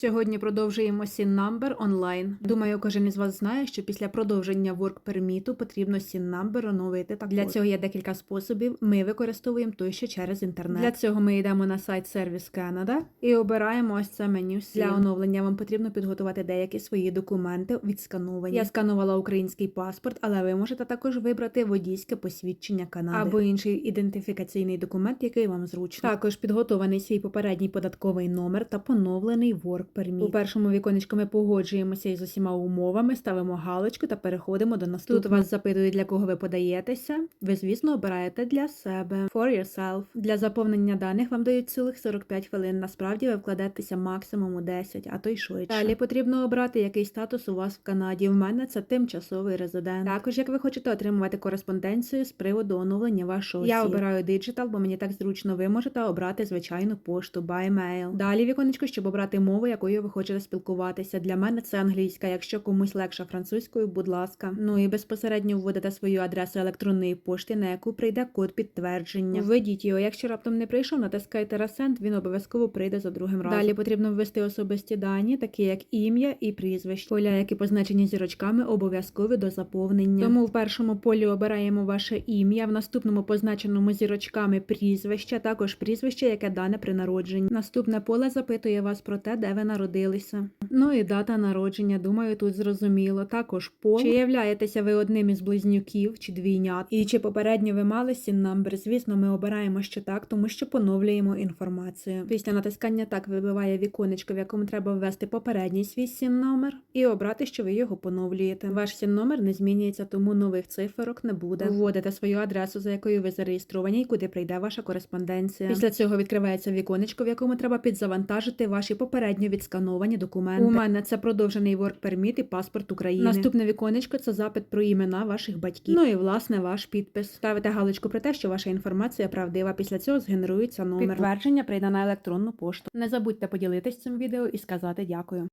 Сьогодні продовжуємо SIN number онлайн. Думаю, кожен із вас знає, що після продовження work permit потрібно SIN number оновити. Так для цього є декілька способів. Ми використовуємо той, що через інтернет. Для цього ми йдемо на сайт Service Canada і обираємо ось це меню. SIN. Для оновлення вам потрібно підготувати деякі свої документи відскановані. Я сканувала український паспорт, але ви можете також вибрати водійське посвідчення Канади або інший ідентифікаційний документ, який вам зручно. Також підготований свій попередній податковий номер та поновлений work permit. У першому віконечку ми погоджуємося із усіма умовами, ставимо галочку та переходимо до наступного. Тут вас запитують, для кого ви подаєтеся. Ви, звісно, обираєте для себе for yourself. Для заповнення даних вам дають цілих 45 хвилин. Насправді ви вкладетеся максимум у 10, а то й швидше. Далі потрібно обрати, який статус у вас в Канаді. В мене це тимчасовий резидент. Також, як ви хочете отримувати кореспонденцію з приводу оновлення вашого Я осіб. обираю Digital, бо мені так зручно. Ви можете обрати звичайну пошту by mail. Далі віконечко, щоб обрати мову, якою ви хочете спілкуватися. Для мене це англійська. Якщо комусь легше французькою, будь ласка. Ну і безпосередньо вводите свою адресу електронної пошти, на яку прийде код підтвердження. Введіть його. Якщо раптом не прийшов, натискайте Resend, він обов'язково прийде за другим разом. Далі потрібно ввести особисті дані, такі як ім'я і прізвище. Поля, які позначені зірочками, обов'язкові до заповнення. Тому в першому полі обираємо ваше ім'я, в наступному позначеному зірочками прізвище, також прізвище, яке дане при народженні. Наступне поле запитує вас про те, де ви народилися. Ну і дата народження, думаю, тут зрозуміло. Також пол. Чи являєтеся ви одним із близнюків чи двійнят? І чи попередньо ви мали сін номер? Звісно, ми обираємо, що так, тому що поновлюємо інформацію. Після натискання так вибиває віконечко, в якому треба ввести попередній свій сін номер і обрати, що ви його поновлюєте. Ваш сін номер не змінюється, тому нових циферок не буде. Вводите свою адресу, за якою ви зареєстровані, і куди прийде ваша кореспонденція. Після цього відкривається віконечко, в якому треба підзавантажити ваші попередньо відскановані документи. У мене це продовжений work permit і паспорт України. Наступне віконечко це запит про імена ваших батьків. Ну і власне ваш підпис. Ставите галочку про те, що ваша інформація правдива. Після цього згенерується номер. Підтвердження прийде на електронну пошту. Не забудьте поділитись цим відео і сказати дякую.